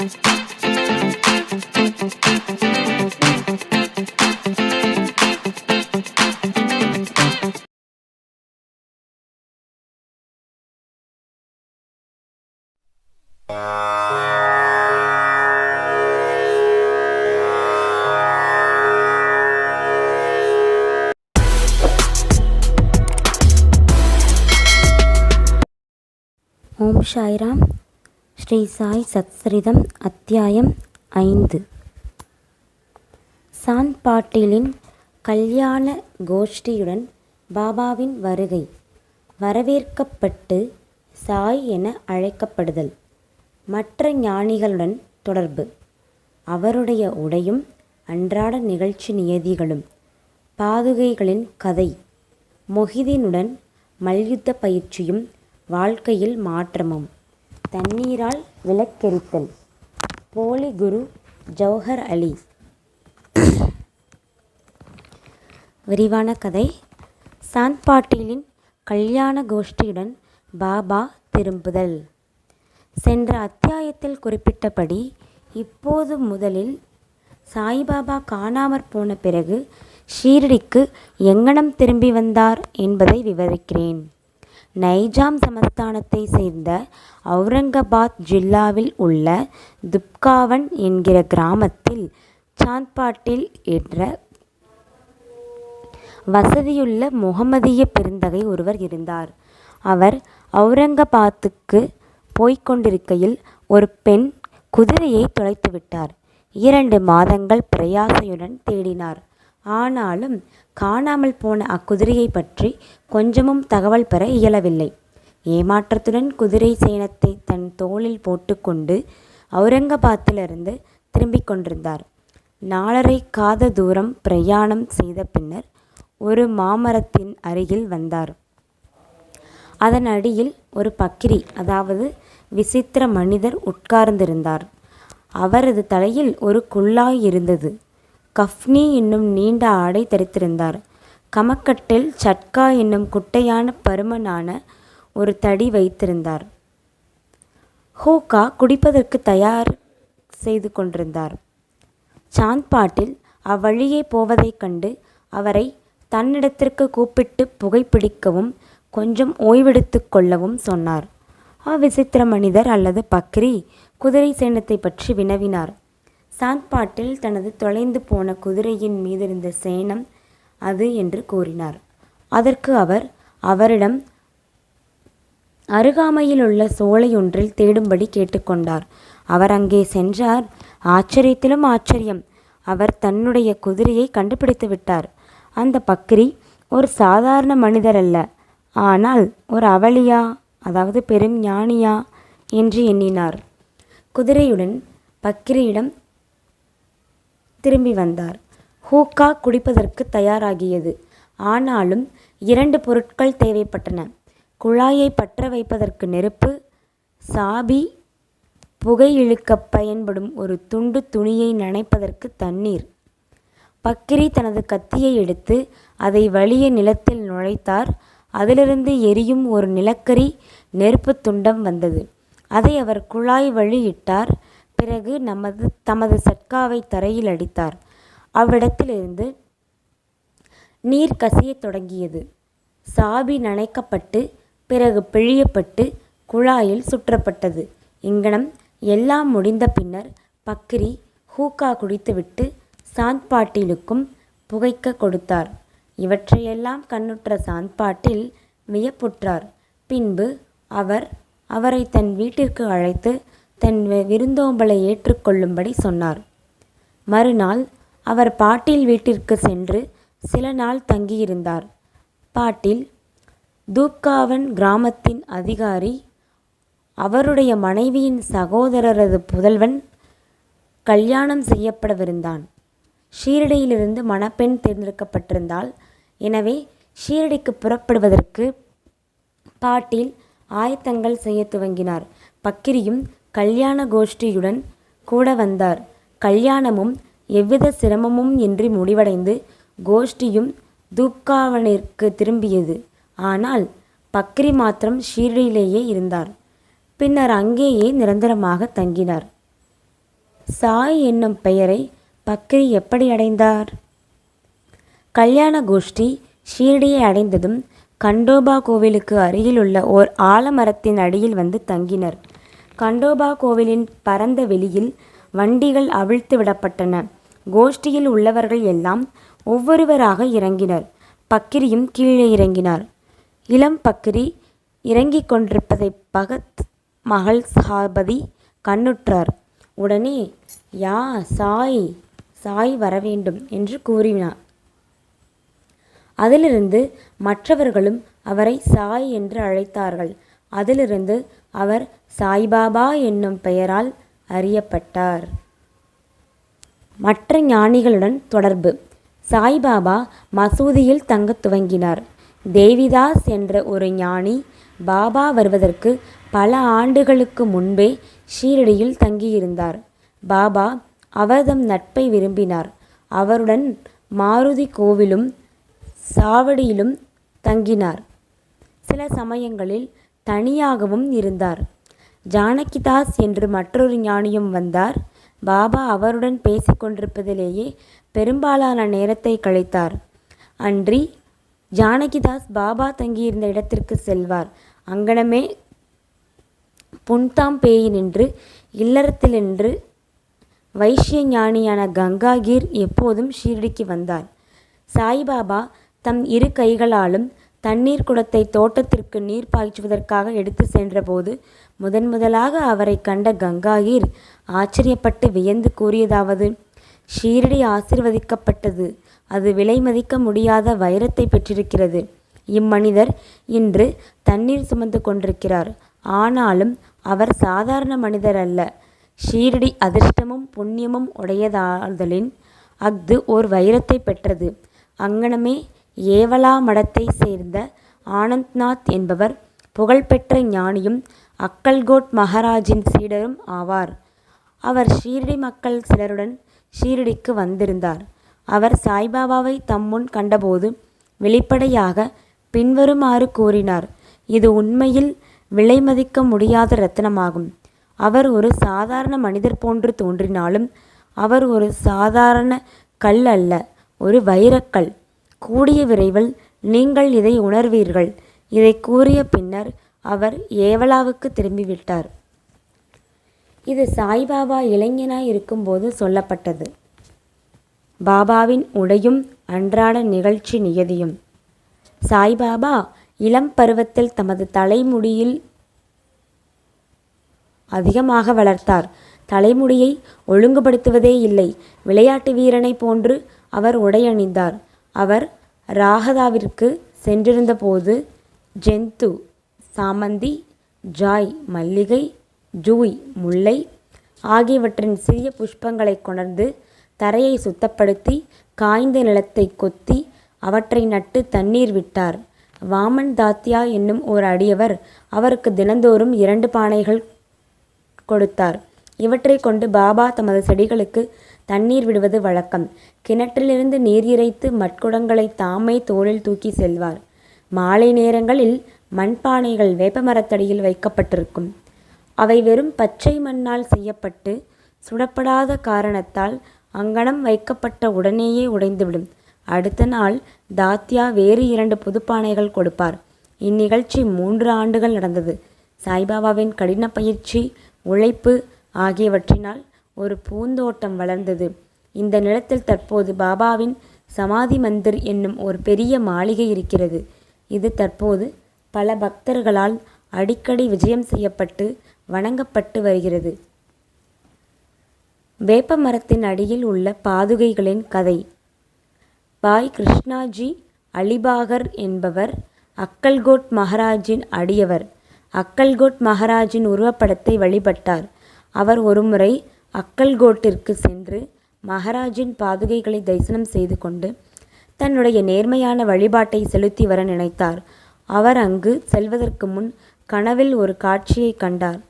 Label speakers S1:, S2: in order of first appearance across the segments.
S1: ఓం సాయిరామ్. ஸ்ரீ சாய் சத்ஸ்ரிதம் அத்தியாயம் ஐந்து. சாந்த் பாட்டீலின் கல்யாண கோஷ்டியுடன் பாபாவின் வருகை. வரவேற்கப்பட்டு சாய் என அழைக்கப்படுதல். மற்ற ஞானிகளுடன் தொடர்பு. அவருடைய உடையும் அன்றாட நிகழ்ச்சி நியதிகளும் பாதுகைகளின் கதை. மொஹிதீனுடன் மல்யுத்த பயிற்சியும் வாழ்க்கையில் மாற்றமும். தண்ணீரால் விளக்கெரித்தல். போலி குரு ஜவஹர் அலி. விரிவான கதை. சாந்த் பாட்டீலின் கல்யாண கோஷ்டியுடன் பாபா திரும்புதல். சென்ற அத்தியாயத்தில் குறிப்பிட்டபடி இப்போது முதலில் சாய்பாபா காணாமற் போன பிறகு ஷீரடிக்கு எங்கனம் திரும்பி வந்தார் என்பதை விவரிக்கிறேன். நைஜாம் சமஸ்தானத்தை சேர்ந்த அவுரங்காபாத் ஜில்லாவில் உள்ள துப்காவன் என்கிற கிராமத்தில் சாந்த்பாட்டில் என்ற வசதியுள்ள முகமதிய பெருந்தகை ஒருவர் இருந்தார். அவர் அவுரங்காபாத்துக்கு போய்க்கொண்டிருக்கையில் ஒரு பெண் குதிரையை தொலைத்துவிட்டார். இரண்டு மாதங்கள் பிரயாசையுடன் தேடினார். ஆனாலும் காணாமல் போன அக்குதிரையை பற்றி கொஞ்சமும் தகவல் பெற இயலவில்லை. ஏமாற்றத்துடன் குதிரை சேனத்தை தன் தோளில் போட்டுக்கொண்டு அவுரங்காபாத்திலிருந்து திரும்பிக் கொண்டிருந்தார். நாலரை காத தூரம் பிரயாணம் செய்த பின்னர் ஒரு மாமரத்தின் அருகில் வந்தார். அதன் அடியில் ஒரு பக்கிரி அதாவது விசித்திர மனிதர் உட்கார்ந்திருந்தார். அவரது தலையில் ஒரு குல்லாய் இருந்தது. கஃப்னி என்னும் நீண்ட ஆடை தரித்திருந்தார். கமக்கட்டில் சட்கா என்னும் குட்டையான பருமனான ஒரு தடி வைத்திருந்தார். ஹூக்கா குடிப்பதற்கு தயார் செய்து கொண்டிருந்தார். சாந்த் பாட்டில் அவ்வழியே போவதைக் கண்டு அவரை தன்னிடத்திற்கு கூப்பிட்டு புகைப்பிடிக்கவும் கொஞ்சம் ஓய்வெடுத்து கொள்ளவும் சொன்னார். அவ்விசித்திர மனிதர் அல்லது பக்ரி குதிரை சேனத்தை பற்றி வினவினார். சாத்பாட்டில் தனது தொலைந்து போன குதிரையின் மீதிருந்த சேனம் அது என்று கூறினார். அதற்கு அவர் அவரிடம் அருகாமையில் உள்ள சோலையொன்றில் தேடும்படி கேட்டுக்கொண்டார். அவர் அங்கே சென்றார். ஆச்சரியத்திலும் ஆச்சரியம். அவர் தன்னுடைய குதிரையை கண்டுபிடித்து விட்டார். அந்த பக்ரி ஒரு சாதாரண மனிதர் அல்ல ஆனால் ஒரு அவளியா அதாவது பெரும் ஞானியா என்று எண்ணினார். குதிரையுடன் பக்கிரியிடம் திரும்பி வந்தார். ஹூக்கா குடிப்பதற்கு தயாராகியது. ஆனாலும் இரண்டு பொருட்கள் தேவைப்பட்டன. குழாயை பற்ற வைப்பதற்கு நெருப்பு சாபி புகை இழுக்க பயன்படும் ஒரு துண்டு துணியை நனைப்பதற்கு தண்ணீர். பக்கிரி தனது கத்தியை எடுத்து அதை வலிய நிலத்தில் நுழைத்தார். அதிலிருந்து எரியும் ஒரு நிலக்கரி நெருப்பு துண்டம் வந்தது. அதை அவர் குழாய் வழியிட்டார். பிறகு நமது தமது சட்காவை தரையில் அடித்தார். அவ்விடத்திலிருந்து நீர் கசியத் தொடங்கியது. சாபி நனைக்கப்பட்டு பிறகு பிழியப்பட்டு குழாயில் சுற்றப்பட்டது. இங்கனம் எல்லாம் முடிந்த பின்னர் பக்ரி ஹூக்கா குடித்துவிட்டு சாந்த் பாட்டீலுக்கும் புகைக்க கொடுத்தார். இவற்றையெல்லாம் கண்ணுற்ற சாந்த் பாட்டீல் வியப்புற்றார். பின்பு அவர் அவரை தன் வீட்டிற்கு அழைத்து தன் விருந்தோம்பலை ஏற்றுக்கொள்ளும்படி சொன்னார். மறுநாள் அவர் பாட்டில் வீட்டிற்கு சென்று சில நாள் தங்கியிருந்தார். பாட்டில் தூப்காவன் கிராமத்தின் அதிகாரி அவருடைய மனைவியின் சகோதரரது புதல்வன் கல்யாணம் செய்யப்படவிருந்தான். ஷீரடியிலிருந்து மணப்பெண் தேர்ந்தெடுக்கப்பட்டிருந்தால் எனவே ஷீரடிக்கு புறப்படுவதற்கு பாட்டில் ஆயத்தங்கள் செய்ய துவங்கினார். பக்கிரியும் கல்யாண கோஷ்டியுடன் கூட வந்தார். கல்யாணமும் எவ்வித சிரமமும் இன்றி முடிவடைந்து கோஷ்டியும் தூப்காவனிற்கு திரும்பியது. ஆனால் பக்ரி மாத்திரம் ஷீரடியிலேயே இருந்தார். பின்னர் அங்கேயே நிரந்தரமாக தங்கினார். சாய் என்னும் பெயரை பக்ரி எப்படி அடைந்தார்? கல்யாண கோஷ்டி ஷீரடியை அடைந்ததும் கண்டோபா கோவிலுக்கு அருகிலுள்ள ஓர் ஆலமரத்தின் அடியில் வந்து தங்கினர். கண்டோபா கோவிலின் பரந்த வெளியில் வண்டிகள் அவிழ்த்து விடப்பட்டன. கோஷ்டியில் உள்ளவர்கள் எல்லாம் ஒவ்வொருவராக இறங்கினர். பக்கிரியும் கீழே இறங்கினார். இளம் பக்கிரி இறங்கிக் கொண்டிருப்பதை பகத் மகள் சாபதி கண்ணுற்றார். உடனே யா சாய் சாய் வரவேண்டும் என்று கூறினார். அதிலிருந்து மற்றவர்களும் அவரை சாய் என்று அழைத்தார்கள். அதிலிருந்து அவர் சாய்பாபா என்னும் பெயரால் அறியப்பட்டார். மற்ற ஞானிகளுடன் தொடர்பு. சாய்பாபா மசூதியில் தங்கத் துவங்கினார். தேவிதாஸ் என்ற ஒரு ஞானி பாபா வருவதற்கு பல ஆண்டுகளுக்கு முன்பே ஷீரடியில் தங்கியிருந்தார். பாபா அவர்தம் நட்பை விரும்பினார். அவருடன் மாருதி கோவிலும் சாவடியிலும் தங்கினார். சில சமயங்களில் தனியாகவும் இருந்தார். ஜானகிதாஸ் என்று மற்றொரு ஞானியும் வந்தார். பாபா அவருடன் பேசிக்கொண்டிருப்பதிலேயே பெரும்பாலான நேரத்தை கழித்தார். அன்றி ஜானகிதாஸ் பாபா தங்கியிருந்த இடத்திற்கு செல்வார். அங்கனமே புன்தாம் பேயினின்று இல்லறத்தினின்று வைஷ்ய ஞானியான கங்காகீர் எப்போதும் ஷீரடிக்கு வந்தார். சாய்பாபா தம் இரு கைகளாலும் தண்ணீர் குடத்தை தோட்டத்திற்கு நீர் பாய்ச்சுவதற்காக எடுத்து சென்றபோது முதன் முதலாக அவரை கண்ட கங்காகீர் ஆச்சரியப்பட்டு வியந்து கூறியதாவது ஷீரடி ஆசிர்வதிக்கப்பட்டது. அது விலை மதிக்க முடியாத வைரத்தை பெற்றிருக்கிறது. இம்மனிதர் இன்று தண்ணீர் சுமந்து கொண்டிருக்கிறார். ஆனாலும் அவர் சாதாரண மனிதர் அல்ல. ஷீரடி அதிர்ஷ்டமும் புண்ணியமும் உடையதாதலின் அஃது ஓர் வைரத்தை பெற்றது. அங்ஙனமே ஏவலா மடத்தை சேர்ந்த ஆனந்த்நாத் என்பவர் புகழ்பெற்ற ஞானியும் அக்கல்கோட் மகாராஜின் சீடரும் ஆவார். அவர் ஷீரடி மக்கள் சிலருடன் ஷீரடிக்கு வந்திருந்தார். அவர் சாய்பாபாவை தம்முன் கண்டபோது வெளிப்படையாக பின்வருமாறு கூறினார் இது உண்மையில் விலைமதிக்க முடியாத ரத்னமாகும் அவர் ஒரு சாதாரண மனிதர் போன்று தோன்றினாலும் அவர் ஒரு சாதாரண கல் அல்ல ஒரு வைரக்கல். கூடிய விரைவில் நீங்கள் இதை உணர்வீர்கள். இதை கூறிய பின்னர் அவர் ஏவலாவுக்கு திரும்பிவிட்டார். இது சாய்பாபா இளைஞனாய் இருக்கும்போது சொல்லப்பட்டது. பாபாவின் உடையும் அன்றாட நிகழ்ச்சி நியதியும். சாய்பாபா இளம் பருவத்தில் தமது தலைமுடியில் அதிகமாக வளர்த்தார். தலைமுடியை ஒழுங்குபடுத்துவதே இல்லை. விளையாட்டு வீரனை போன்று அவர் உடையணிந்தார். அவர் ராகதாவிற்கு சென்றிருந்தபோது ஜெந்து சாமந்தி ஜாய் மல்லிகை ஜூய் முல்லை ஆகியவற்றின் சிறிய புஷ்பங்களை கொணர்ந்து தரையை சுத்தப்படுத்தி காய்ந்த நிலத்தை கொத்தி அவற்றை நட்டு தண்ணீர் விட்டார். வாமன் தாத்தியா என்னும் ஓர் அடியவர் அவருக்கு தினந்தோறும் இரண்டு பானைகள் கொடுத்தார். இவற்றை கொண்டு பாபா தமது செடிகளுக்கு தண்ணீர் விடுவது வழக்கம். கிணற்றிலிருந்து நீர் இறைத்து மட்குடங்களை தாமே தோளில் தூக்கி செல்வார். மாலை நேரங்களில் மண்பானைகள் வேப்பமரத்தடியில் வைக்கப்பட்டிருக்கும். அவை வெறும் பச்சை மண்ணால் செய்யப்பட்டு சுடப்படாத காரணத்தால் அங்கனம் வைக்கப்பட்ட உடனேயே உடைந்துவிடும். அடுத்த நாள் தாத்யா வேறு இரண்டு புதுப்பானைகள் கொடுப்பார். இந்நிகழ்ச்சி மூன்று ஆண்டுகள் நடந்தது. சாய்பாபாவின் கடின பயிற்சி உழைப்பு ஆகியவற்றினால் ஒரு பூந்தோட்டம் வளர்ந்தது. இந்த நிலத்தில் தற்போது பாபாவின் சமாதி மந்திர் என்னும் ஒரு பெரிய மாளிகை இருக்கிறது. இது தற்போது பல பக்தர்களால் அடிக்கடி விஜயம் செய்யப்பட்டு வணங்கப்பட்டு வருகிறது. வேப்ப மரத்தின் அடியில் உள்ள பாதுகைகளின் கதை. பாய் கிருஷ்ணாஜி அலிபாகர் என்பவர் அக்கல்கோட் மகாராஜின் அடியவர். அக்கல்கோட் மகாராஜின் உருவப்படத்தை வழிபட்டார். அவர் ஒருமுறை அக்கல்கோட்டிற்கு சென்று மகாராஜின் பாதுகைகளை தரிசனம் செய்து கொண்டு தன்னுடைய நேர்மையான வழிபாட்டை செலுத்தி வர நினைத்தார். அவர் அங்கு செல்வதற்கு முன் கனவில் ஒரு காட்சியை கண்டார்.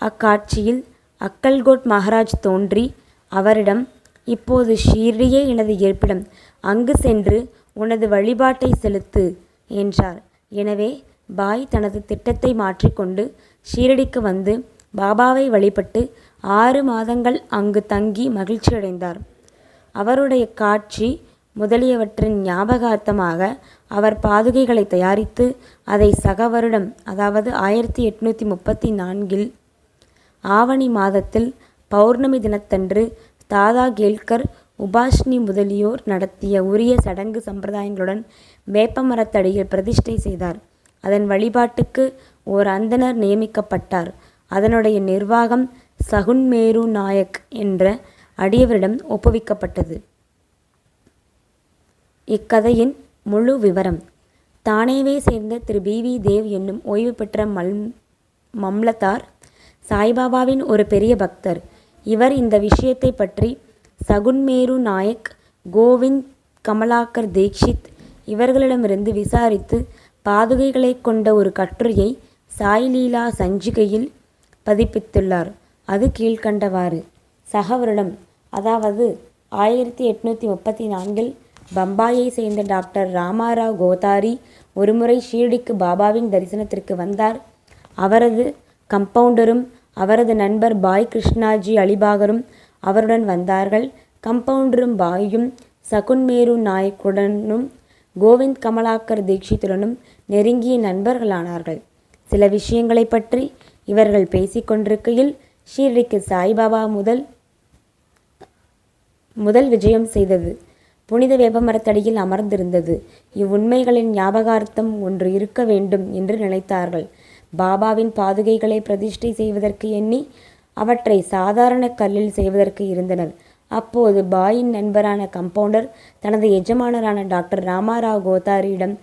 S1: அக்காட்சியில் அக்கல்கோட் மகாராஜ் தோன்றி அவரிடம் இப்போது ஷீர்டியே எனது இருப்பிடம் அங்கு சென்று உனது வழிபாட்டை செலுத்து என்றார். எனவே பாய் தனது திட்டத்தை மாற்றிக்கொண்டு ஷீரடிக்கு வந்து பாபாவை வழிபட்டு ஆறு மாதங்கள் அங்கு தங்கி மகிழ்ச்சியடைந்தார். அவருடைய காட்சி முதலியவற்றின் ஞாபகார்த்தமாக அவர் பாதுகைகளை தயாரித்து அதை சக வருடம் அதாவது ஆயிரத்தி எட்நூத்தி முப்பத்தி நான்கில் ஆவணி மாதத்தில் பௌர்ணமி தினத்தன்று தாதா கேல்கர் உபாஷ்னி முதலியோர் நடத்திய உரிய சடங்கு சம்பிரதாயங்களுடன் வேப்பமரத்தடியில் பிரதிஷ்டை செய்தார். அதன் வழிபாட்டுக்கு ஓர் அந்தனர் நியமிக்கப்பட்டார். அதனுடைய நிர்வாகம் சகுன்மேரு நாயக் என்ற அடியவரிடம் ஒப்புவிக்கப்பட்டது. இக்கதையின் முழு விவரம் தானேவே சேர்ந்த திரு. பி. வி. தேவ் என்னும் ஓய்வு பெற்ற மம்லதார் சாய்பாபாவின் ஒரு பெரிய பக்தர். இவர் இந்த விஷயத்தை பற்றி சகுன்மேரு நாயக் கோவிந்த் கமலாகர் தீக்ஷித் இவர்களிடமிருந்து விசாரித்து பாதுகைகளைக் கொண்ட ஒரு கட்டுரையை சாய்லீலா சஞ்சிகையில் பதிப்பித்துள்ளார். அது கீழ்க்கண்டவாறு. சகவருடம் அதாவது ஆயிரத்தி எட்நூற்றி முப்பத்தி நான்கில் பம்பாயை சேர்ந்த டாக்டர் ராமாராவ் கோதாரி ஒருமுறை ஷீரடிக்கு பாபாவின் தரிசனத்திற்கு வந்தார். அவரது கம்பவுண்டரும் அவரது நண்பர் பாய் கிருஷ்ணாஜி அலிபாகரும் அவருடன் வந்தார்கள். கம்பவுண்டரும் பாயும் சகுன்மேரு நாயக்குடனும் கோவிந்த் கமலாக்கர் தீக்ஷித்துடனும் நெருங்கிய நண்பர்களானார்கள். சில விஷயங்களைப் பற்றி இவர்கள் பேசிக் கொண்டிருக்கையில் ஷீரடிக்கு சாய்பாபா முதல் முதல் விஜயம் செய்தது புனித வேப்பமரத்தடியில் அமர்ந்திருந்தது. இவ்வுண்மைகளின் ஞாபகார்த்தம் ஒன்று இருக்க வேண்டும் என்று நினைத்தார்கள். பாபாவின் பாதுகைகளை பிரதிஷ்டை செய்வதற்கு எண்ணி அவற்றை சாதாரண கல்லில் செய்வதற்கு இருந்தனர். அப்போது பாயின் நண்பரான கம்பவுண்டர் தனது எஜமானரான டாக்டர் ராமாராவ் கோதாரியிடம்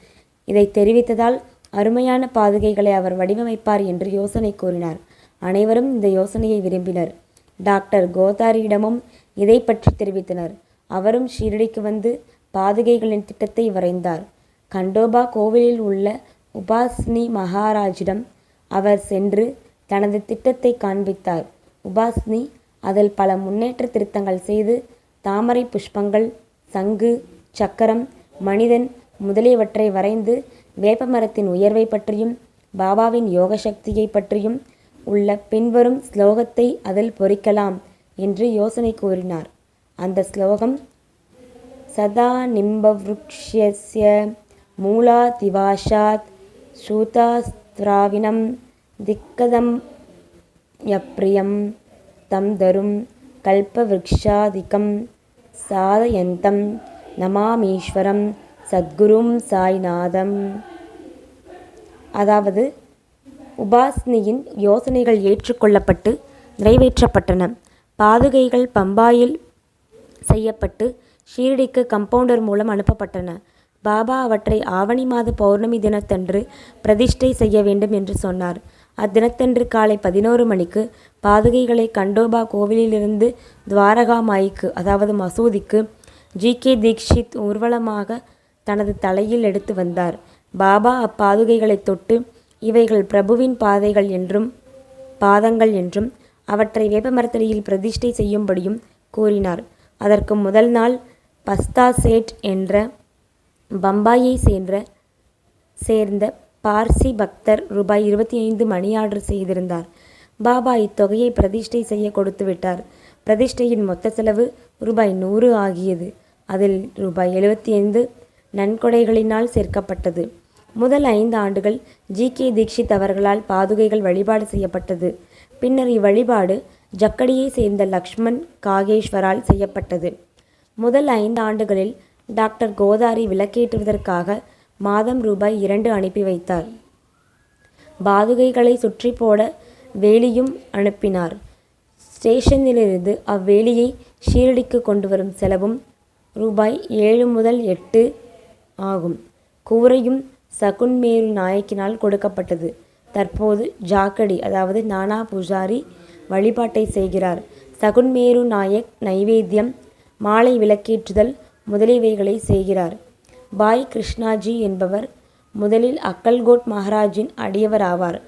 S1: இதை தெரிவித்ததால் அருமையான பாதுகைகளை அவர் வடிவமைப்பார் என்று யோசனை கூறினார். அனைவரும் இந்த யோசனையை விரும்பினர். டாக்டர் கோதாரியிடமும் இதை பற்றி தெரிவித்தனர். அவரும் ஷீரடிக்கு வந்து பாதுகைகளின் திட்டத்தை வரைந்தார். கண்டோபா கோவிலில் உள்ள உபாஸ்னி மகாராஜிடம் அவர் சென்று தனது திட்டத்தை காண்பித்தார். உபாஸ்னி அதில் பல முன்னேற்ற திருத்தங்கள் செய்து தாமரை புஷ்பங்கள் சங்கு சக்கரம் மனிதன் முதலியவற்றை வரைந்து வேப்பமரத்தின் உயர்வை பற்றியும் பாபாவின் யோக சக்தியைப் பற்றியும் உள்ள பின்வரும் ஸ்லோகத்தை அதில் பொறிக்கலாம் என்று யோசனை கூறினார். அந்த ஸ்லோகம் சதா நிம்பவ்ருக்ஷஸ்ய ஸ்ரூதாஸ்திராவினம் திக்கதம் யப்ரியம் தம் தரும் கல்பவ்ருக்ஷாதிகம் சாதயந்தம் நமாமீஸ்வரம் சத்குரும் சாய்நாதம். அதாவது உபாஸ்னியின் யோசனைகள் ஏற்றுக்கொள்ளப்பட்டு நிறைவேற்றப்பட்டன. பாதுகைகள் பம்பாயில் செய்யப்பட்டு ஷீரடிக்கு கம்பவுண்டர் மூலம் அனுப்பப்பட்டன. பாபா அவற்றை ஆவணி மாத பௌர்ணமி தினத்தன்று பிரதிஷ்டை செய்ய வேண்டும் என்று சொன்னார். அத்தினத்தன்று காலை பதினோரு மணிக்கு பாதுகைகளை கண்டோபா கோவிலிலிருந்து துவாரகா மாய்க்கு அதாவது மசூதிக்கு ஜி. கே. தீக்ஷித் ஊர்வலமாக தனது தலையில் எடுத்து வந்தார். பாபா அப்பாதுகைகளைத் தொட்டு இவைகள் பிரபுவின் பாதைகள் என்றும் பாதங்கள் என்றும் அவற்றை வேப்பமரத்தடியில் பிரதிஷ்டை செய்யும்படியும் கூறினார். அதற்கு முதல் நாள் பஸ்தா சேட் என்ற பம்பாயை சேர்ந்த சேர்ந்த பார்சி பக்தர் ரூபாய் இருபத்தி ஐந்து மணி மணியார்டர் செய்திருந்தார். பாபா இத்தொகையை பிரதிஷ்டை செய்யக் கொடுத்துவிட்டார். பிரதிஷ்டையின் மொத்த செலவு ரூபாய் நூறு ஆகியது. அதில் ரூபாய் எழுபத்தி ஐந்து நன்கொடைகளினால் சேர்க்கப்பட்டது. முதல் ஐந்து ஆண்டுகள் ஜி. கே. தீக்ஷித் அவர்களால் பாதுகைகள் வழிபாடு செய்யப்பட்டது. பின்னர் இவ்வழிபாடு ஜக்கடியை சேர்ந்த லக்ஷ்மண் காகேஷ்வரால் செய்யப்பட்டது. முதல் ஐந்து ஆண்டுகளில் டாக்டர் கோதாரி விளக்கேற்றுவதற்காக மாதம் ரூபாய் இரண்டு அனுப்பி வைத்தார். பாதுகைகளை சுற்றி போட வேலியும் அனுப்பினார். ஸ்டேஷனிலிருந்து அவ்வேலியை ஷீரடிக்குக் கொண்டுவரும் செலவும் ரூபாய் ஏழு முதல் எட்டு ஆகும். கூரையும் சகுன்மேரு நாயக்கினால் கொடுக்கப்பட்டது. தற்போது ஜாக்கடி அதாவது நானா பூசாரி வழிபாட்டை செய்கிறார். சகுன்மேரு நாயக் நைவேத்தியம் மாலை விளக்கேற்றுதல் முதலியவைகளை செய்கிறார். பாய் கிருஷ்ணாஜி என்பவர் முதலில் அக்கல்கோட் மகாராஜின் அடியவர் ஆவார்.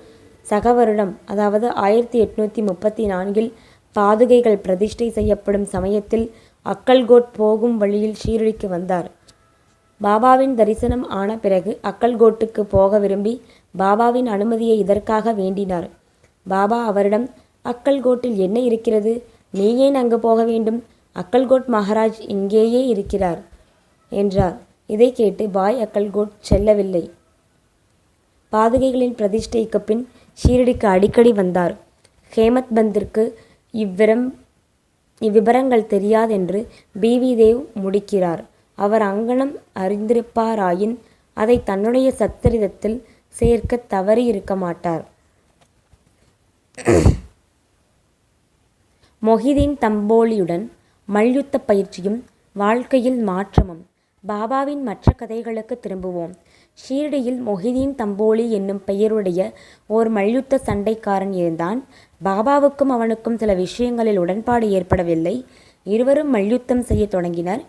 S1: சக வருடம் அதாவது ஆயிரத்தி எட்நூற்றி முப்பத்தி நான்கில் பாதுகைகள் பிரதிஷ்டை செய்யப்படும் சமயத்தில் அக்கல்கோட் போகும் வழியில் ஷீரடிக்கு வந்தார். பாபாவின் தரிசனம் ஆன பிறகு அக்கல்கோட்டுக்கு போக விரும்பி பாபாவின் அனுமதியை இதற்காக வேண்டினார். பாபா அவரிடம் அக்கல்கோட்டில் என்ன இருக்கிறது? நீ ஏன் அங்கு போக வேண்டும்? அக்கல்கோட் மகாராஜ் இங்கேயே இருக்கிறார் என்றார். இதை கேட்டு பாய் அக்கல்கோட் செல்லவில்லை. பாதுகைகளின் பிரதிஷ்டைக்கு பின் ஷீரடிக்கு அடிக்கடி வந்தார். ஹேமத் பந்திற்கு இவ்விரம் இவ்விபரங்கள் தெரியாதென்று பிவி தேவ் முடிக்கிறார். அவர் அங்கனம் அறிந்திருப்பாராயின் அதை தன்னுடைய சத்திரிதத்தில் சேர்க்க தவறி இருக்க மாட்டார். மொஹிதீன் தம்போலியுடன் மல்யுத்த பயிற்சியும் வாழ்க்கையில் மாற்றமும் பாபாவின் மற்ற கதைகளுக்கு திரும்புவோம். ஷீரடியில் மொஹிதீன் தம்போலி என்னும் பெயருடைய ஓர் மல்யுத்த சண்டைக்காரன் இருந்தான். பாபாவுக்கும் அவனுக்கும் சில விஷயங்களில் உடன்பாடு ஏற்படவில்லை. இருவரும் மல்யுத்தம் செய்ய தொடங்கினர்.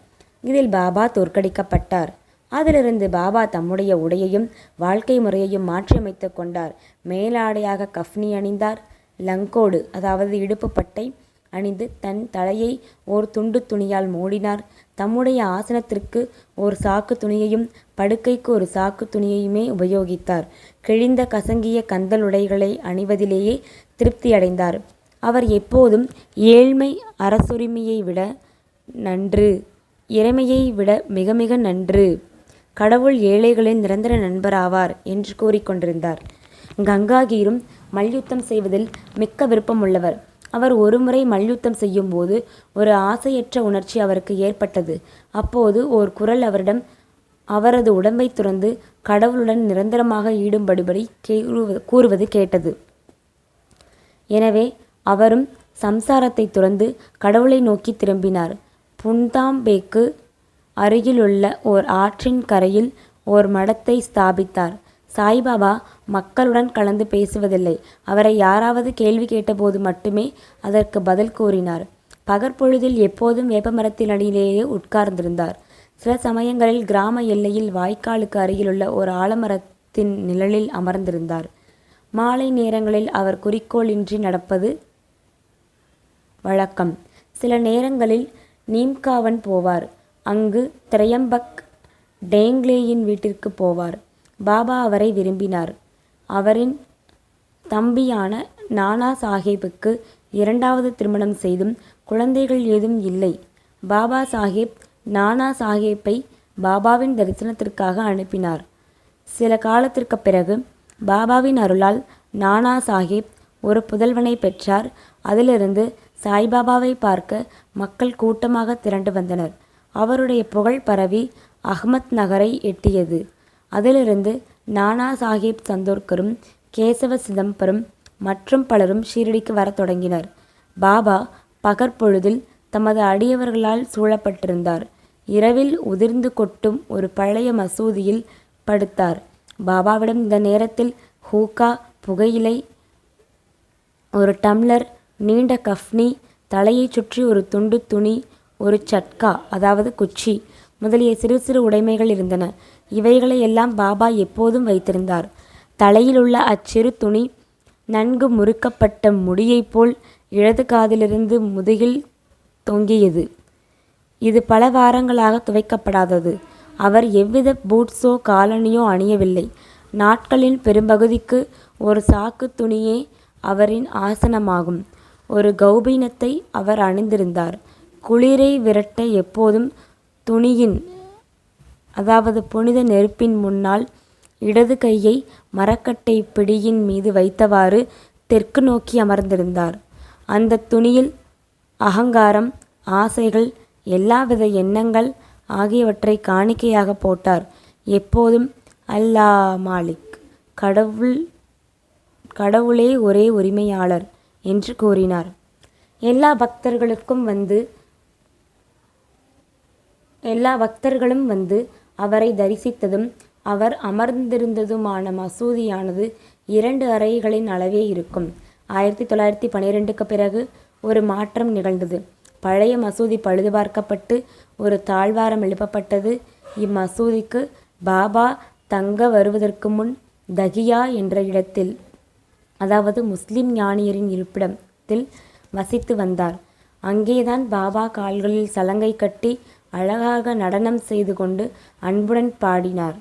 S1: இதில் பாபா தோற்கடிக்கப்பட்டார். அதிலிருந்து பாபா தம்முடைய உடையையும் வாழ்க்கை முறையையும் மாற்றியமைத்து கொண்டார். மேலாடையாக கஃப்னி அணிந்தார். லங்கோடு அதாவது இடுப்பு பட்டை அணிந்து தன் தலையை ஓர் துண்டு துணியால் மூடினார். தம்முடைய ஆசனத்திற்கு ஓர் சாக்கு துணியையும் படுக்கைக்கு ஒரு சாக்கு துணியையுமே உபயோகித்தார். கிழிந்த கசங்கிய கந்தல் உடைகளை அணிவதிலேயே திருப்தியடைந்தார் அவர் எப்போதும் ஏழ்மை அரசுரிமையை விட நன்று. இறைமையை விட மிக மிக நன்று. கடவுள் ஏழைகளின் நிரந்தர நண்பராவார் என்று கூறிக்கொண்டிருந்தார் கங்காகீரும் மல்யுத்தம் செய்வதில் மிக்க விருப்பமுள்ளவர். அவர் ஒருமுறை மல்யுத்தம் செய்யும்போது ஒரு ஆசையற்ற உணர்ச்சி அவருக்கு ஏற்பட்டது. அப்போது ஓர் குரல் அவரிடம் அவரது உடம்பை துறந்து கடவுளுடன் நிரந்தரமாக ஈடுபடுபடி கூறுவது கேட்டது. எனவே அவரும் சம்சாரத்தை துறந்து கடவுளை நோக்கி திரும்பினார். புன்தாம்பேக்கு அருகிலுள்ள ஓர் ஆற்றின் கரையில் ஓர் மடத்தை ஸ்தாபித்தார். சாய்பாபா மக்களுடன் கலந்து பேசுவதில்லை. அவரை யாராவது கேள்வி கேட்டபோது மட்டுமே அதற்கு பதில் கூறினார். பகற்பொழுதில் எப்போதும் வேப்பமரத்தின் அடியிலேயே உட்கார்ந்திருந்தார். சில சமயங்களில் கிராம எல்லையில் வாய்க்காலுக்கு அருகிலுள்ள ஒரு ஆலமரத்தின் நிழலில் அமர்ந்திருந்தார். மாலை நேரங்களில் அவர் குறிக்கோளின்றி நடப்பது வழக்கம். சில நேரங்களில் நீம்காவன் போவார். அங்கு திரையம்பக் டேங்லேயின் வீட்டிற்கு போவார். பாபா அவரை விரும்பினார். அவரின் தம்பியான நானா சாஹேபுக்கு இரண்டாவது திருமணம் செய்தும் குழந்தைகள் ஏதும் இல்லை. பாபா சாஹேப் நானா சாஹேப்பை பாபாவின் தரிசனத்திற்காக அனுப்பினார். சில காலத்திற்கு பிறகு பாபாவின் அருளால் நானா சாஹேப் ஒரு புதல்வனை பெற்றார். அதிலிருந்து சாய்பாபாவை பார்க்க மக்கள் கூட்டமாக திரண்டு வந்தனர். அவருடைய புகழ் பரவி அஹ்மத் நகரை எட்டியது. அதிலிருந்து நானா சாஹிப் சந்தோர்கரும் கேசவ சிதம்பரம் மற்றும் பலரும் ஷீரடிக்கு வரத் தொடங்கினர். பாபா பகற்பொழுதில் தமது அடியவர்களால் சூழப்பட்டிருந்தார். இரவில் உதிர்ந்து கொட்டும் ஒரு பழைய மசூதியில் படுத்தார். பாபாவிடம் இந்த நேரத்தில் ஹூக்கா புகையிலை ஒரு டம்ளர் நீண்ட கஃப்னி தலையை சுற்றி ஒரு துண்டு துணி ஒரு சட்கா அதாவது குச்சி முதலிய சிறு சிறு உடைமைகள் இருந்தன. இவைகளை எல்லாம் பாபா எப்போதும் வைத்திருந்தார். தலையில் உள்ள அச்சிறு துணி நன்கு முறுக்கப்பட்ட முடியைப் போல் இடது காதிலிருந்து முதுகில் தொங்கியது. இது பல வாரங்களாக துவைக்கப்படாதது. அவர் எவ்வித பூட்ஸோ காலணியோ அணியவில்லை. நாட்களின் பெரும்பகுதிக்கு ஒரு சாக்கு துணியே அவரின் ஆசனமாகும். ஒரு கௌபீனத்தை அவர் அணிந்திருந்தார். குளிரை விரட்ட எப்போதும் துணியின் அதாவது புனித நெருப்பின் முன்னால் இடது கையை மரக்கட்டை பிடியின் மீது வைத்தவாறு தெற்கு நோக்கி அமர்ந்திருந்தார். அந்த துணியில் அகங்காரம் ஆசைகள் எல்லாவித எண்ணங்கள் ஆகியவற்றை காணிக்கையாக போட்டார். எப்போதும் அல்லா மாலிக் கடவுள் கடவுளே ஒரே உரிமையாளர். என்று கூறினார். எல்லா பக்தர்களுக்கும் வந்து எல்லா பக்தர்களும் வந்து அவரை தரிசித்ததும் அவர் அமர்ந்திருந்ததுமான மசூதியானது இரண்டு அறைகளின் அளவே இருக்கும். ஆயிரத்தி தொள்ளாயிரத்தி பனிரெண்டுக்கு பிறகு ஒரு மாற்றம் நிகழ்ந்தது. பழைய மசூதி பழுதுபார்க்கப்பட்டு ஒரு தாழ்வாரம் எழுப்பப்பட்டது. இம்மசூதிக்கு பாபா தங்க வருவதற்கு முன் தகியா என்ற இடத்தில் அதாவது முஸ்லிம் ஞானியரின் இருப்பிடத்தில் வசித்து வந்தார். அங்கேதான் பாபா கால்களில் சலங்கை கட்டி அழகாக நடனம் செய்து கொண்டு அன்புடன் பாடினார்.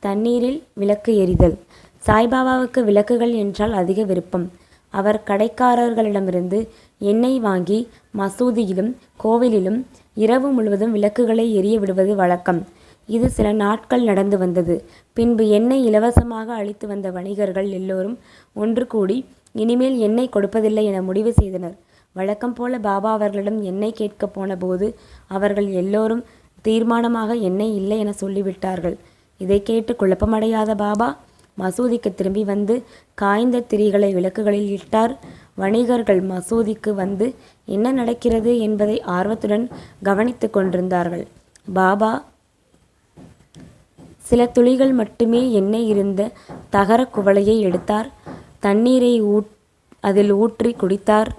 S1: தண்ணீரில் விளக்கு எரிதல். சாய்பாபாவுக்கு விளக்குகள் என்றால் அதிக விருப்பம். அவர் கடைக்காரர்களிடமிருந்து எண்ணெய் வாங்கி மசூதியிலும் கோவிலிலும் இரவு முழுவதும் விளக்குகளை எரிய விடுவது வழக்கம். இது சில நாட்கள் நடந்து வந்தது. பின்பு எண்ணெய் இலவசமாக அளித்து வந்த வணிகர்கள் எல்லோரும் ஒன்று கூடி இனிமேல் எண்ணெய் கொடுப்பதில்லை என முடிவு செய்தனர். வழக்கம் போல பாபா அவர்களிடம் எண்ணெய் கேட்கப் போன போது அவர்கள் எல்லோரும் தீர்மானமாக எண்ணெய் இல்லை என சொல்லிவிட்டார்கள். இதை கேட்டு குழப்பமடையாத பாபா மசூதிக்கு திரும்பி வந்து காய்ந்த திரிகளை விளக்குகளில் இட்டார். வணிகர்கள் மசூதிக்கு வந்து என்ன நடக்கிறது என்பதை ஆர்வத்துடன் கவனித்து கொண்டிருந்தார்கள். பாபா சில துளிகள் மட்டுமே எண்ணெய் இருந்த தகரக் குவளையை எடுத்தார். தண்ணீரை அதில் ஊற்றிக் குடித்தார்.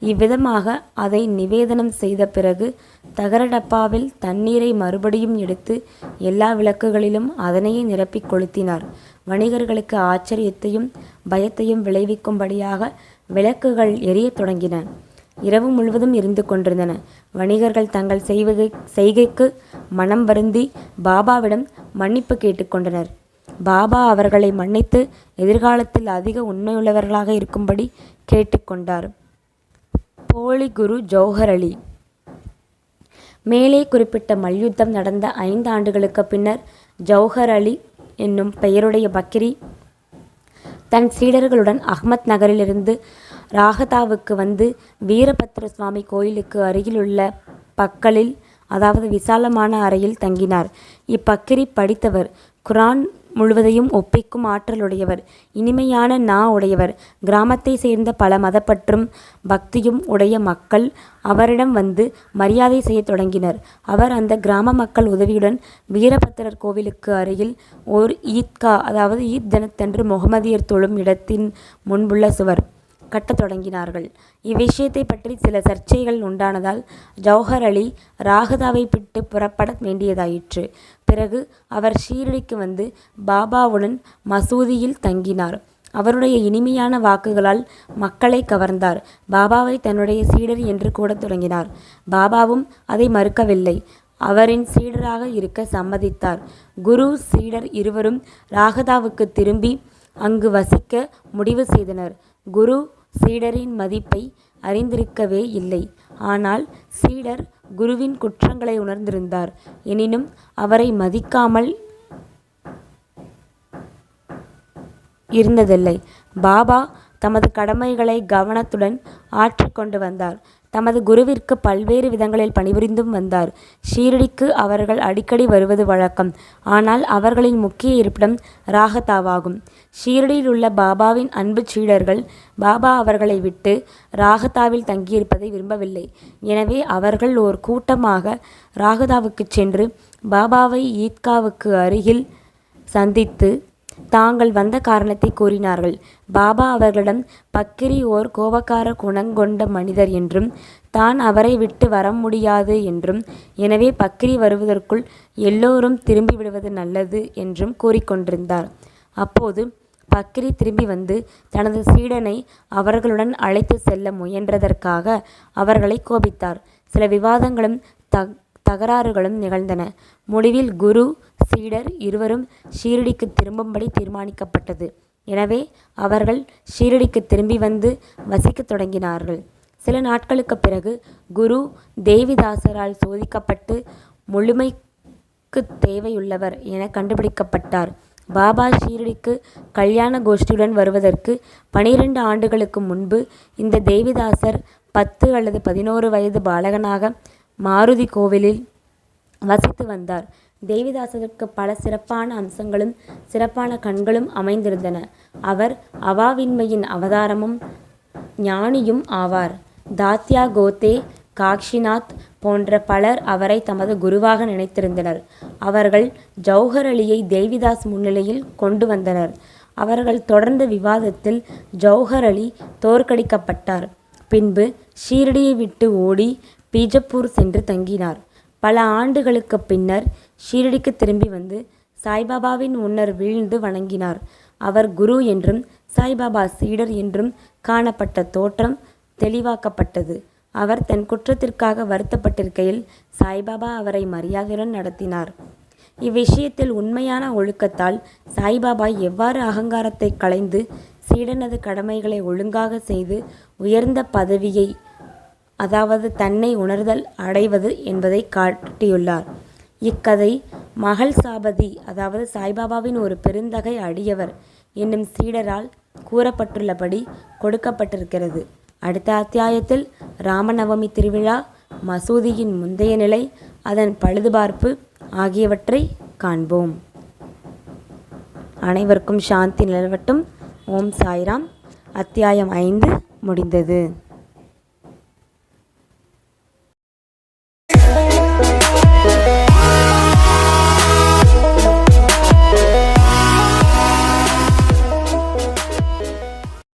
S1: இவ்விதமாக அதை நிவேதனம் செய்த பிறகு தகர டப்பாவில் தண்ணீரை மறுபடியும் எடுத்து எல்லா விளக்குகளிலும் அதனையே நிரப்பிக் கொளுத்தினார். வணிகர்களுக்கு ஆச்சரியத்தையும் பயத்தையும் விளைவிக்கும்படியாக விளக்குகள் எரியத் தொடங்கின. இரவு முழுவதும் இருந்து கொண்டிருந்தன. வணிகர்கள் தங்கள் செய்கைக்கு மனம் வருந்தி பாபாவிடம் மன்னிப்பு கேட்டுக் கொண்டனர். பாபா அவர்களை மன்னித்து எதிர்காலத்தில் அதிக உண்மையுள்ளவர்களாக இருக்கும்படி கேட்டுக் கொண்டார். போலி குரு ஜௌஹர் அலி மேலே குறிப்பிட்ட மல்யுத்தம் நடந்த ஐந்து ஆண்டுகளுக்கு பின்னர் ஜௌஹர் அலி என்னும் பெயருடைய பக்கிரி தன் சீடர்களுடன் அகமத் நகரிலிருந்து ராகதாவுக்கு வந்து வீரபத்ர சுவாமி கோயிலுக்கு அருகிலுள்ள பக்கலில் அதாவது விசாலமான அறையில் தங்கினார். இப்பக்கிரி படித்தவர். குரான் முழுவதையும் ஒப்பிக்கும் ஆற்றலுடையவர். இனிமையான நா உடையவர். கிராமத்தை சேர்ந்த பல மதப்பற்றும் பக்தியும் உடைய மக்கள் அவரிடம் வந்து மரியாதை செய்யத் தொடங்கினர். அவர் அந்த கிராம மக்கள் உதவியுடன் வீரபத்திரர் கோவிலுக்கு அருகில் ஓர் ஈத்கா அதாவது ஈத் தினத்தன்று முகமதியர் தொழும் இடத்தின் முன்புள்ள சுவர். கட்டத் தொடங்கினார்கள். இவ்விஷயத்தை பற்றி சில சர்ச்சைகள் உண்டானதால் ஜௌஹர் அலி ராகதாவை விட்டு புறப்பட வேண்டியதாயிற்று. பிறகு அவர் ஷீரடிக்கு வந்து பாபாவுடன் மசூதியில் தங்கினார். அவருடைய இனிமையான வாக்குகளால் மக்களை கவர்ந்தார். பாபாவை தன்னுடைய சீடர் என்று கூட தொடங்கினார். பாபாவும் அதை மறுக்கவில்லை. அவரின் சீடராக இருக்க சம்மதித்தார். குரு சீடர் இருவரும் ராகதாவுக்கு திரும்பி அங்கு வசிக்க முடிவு செய்தனர். குரு சீடரின் மதிப்பை அறிந்திருக்கவே இல்லை ஆனால் சீடர் குருவின் குற்றங்களை உணர்ந்திருந்தார். எனினும் அவரை மதிக்காமல் இருந்ததில்லை. பாபா தமது கடமைகளை கவனத்துடன் ஆற்றிக்கொண்டு வந்தார். தமது குருவிற்கு பல்வேறு விதங்களில் பணிபுரிந்தும் வந்தார். ஷீரடிக்கு அவர்கள் அடிக்கடி வருவது வழக்கம். ஆனால் அவர்களின் முக்கிய இருப்பிடம் ராகதாவாகும். ஷீரடியில் உள்ள பாபாவின் அன்பு சீடர்கள் பாபா அவர்களை விட்டு ராகதாவில் தங்கியிருப்பதை விரும்பவில்லை. எனவே அவர்கள் ஓர் கூட்டமாக ராகதாவுக்குச் சென்று பாபாவை ஈத்காவுக்கு அருகில் சந்தித்து தாங்கள் வந்த காரணத்தை கூறினார்கள். பாபா அவர்களிடம் பக்கிரி ஓர் கோபக்கார குணங்கொண்ட மனிதர் என்றும் தான் அவரை விட்டு வர முடியாது என்றும் எனவே பக்கிரி வருவதற்குள் எல்லோரும் திரும்பிவிடுவது நல்லது என்றும் கூறிக்கொண்டிருந்தார் அப்போது பக்கிரி திரும்பி வந்து தனது சீடனை அவர்களுடன் அழைத்து செல்ல முயன்றதற்காக அவர்களை கோபித்தார். சில விவாதங்களும் தகராறுகளும் நிகழ்ந்தன. முடிவில் குரு சீடர் இருவரும் ஷீரடிக்கு திரும்பும்படி தீர்மானிக்கப்பட்டது. எனவே அவர்கள் ஷீரடிக்குத் திரும்பி வந்து வசிக்கத் தொடங்கினார்கள். சில நாட்களுக்குப் பிறகு குரு தேவிதாசரால் சோதிக்கப்பட்டு முழுமைக்குத் தேவையுள்ளவர் என கண்டுபிடிக்கப்பட்டார். பாபா ஷீரடிக்கு கல்யாண கோஷ்டியுடன் வருவதற்கு பனிரெண்டு ஆண்டுகளுக்கு முன்பு இந்த தேவிதாசர் பத்து அல்லது பதினோரு வயது பாலகனாக மாருதி கோவிலில் வசித்து வந்தார். தேவிதாசருக்கு பல சிறப்பான அம்சங்களும் சிறப்பான கண்களும் அமைந்திருந்தன. அவர் அவாவின்மையின் அவதாரமும் ஞானியும் ஆவார். தாத்யா கோத்தே காக்ஷிநாத் போன்ற பலர் அவரை தமது குருவாக நினைத்திருந்தனர். அவர்கள் ஜௌஹர் அலியை தேவிதாஸ் முன்னிலையில் கொண்டு வந்தனர். அவர்கள் தொடர்ந்த விவாதத்தில் ஜௌஹர் அலி தோற்கடிக்கப்பட்டார். பின்பு ஷீரடியை விட்டு ஓடி பீஜப்பூர் சென்று தங்கினார். பல ஆண்டுகளுக்குப் பின்னர் ஷீரடிக்கு திரும்பி வந்து சாய்பாபாவின் முன்னர் வீழ்ந்து வணங்கினார். அவர் குரு என்றும் சாய்பாபா சீடர் என்றும் காணப்பட்ட தோற்றம் தெளிவாக்கப்பட்டது. அவர் தன் குற்றத்திற்காக வருத்தப்பட்டிருக்கையில் சாய்பாபா அவரை மரியாதையுடன் நடத்தினார். இவ்விஷயத்தில் உண்மையான ஒழுக்கத்தால் சாய்பாபா எவ்வாறு அகங்காரத்தை களைந்து சீடனது கடமைகளை ஒழுங்காக செய்து உயர்ந்த பதவியை அதாவது தன்னை உணர்தல் அடைவது என்பதை காட்டியுள்ளார். இக்கதை மகள் சாபதி அதாவது சாய்பாபாவின் ஒரு பெருந்தகை அடியவர் என்னும் சீடரால் கூறப்பட்டுள்ளபடி கொடுக்கப்பட்டிருக்கிறது. அடுத்த அத்தியாயத்தில் ராமநவமி திருவிழா மசூதியின் முந்தைய நிலை அதன் பழுதுபார்ப்பு ஆகியவற்றை காண்போம். அனைவருக்கும் சாந்தி நிலவட்டும். ஓம் சாய்ராம். அத்தியாயம் ஐந்து முடிந்தது.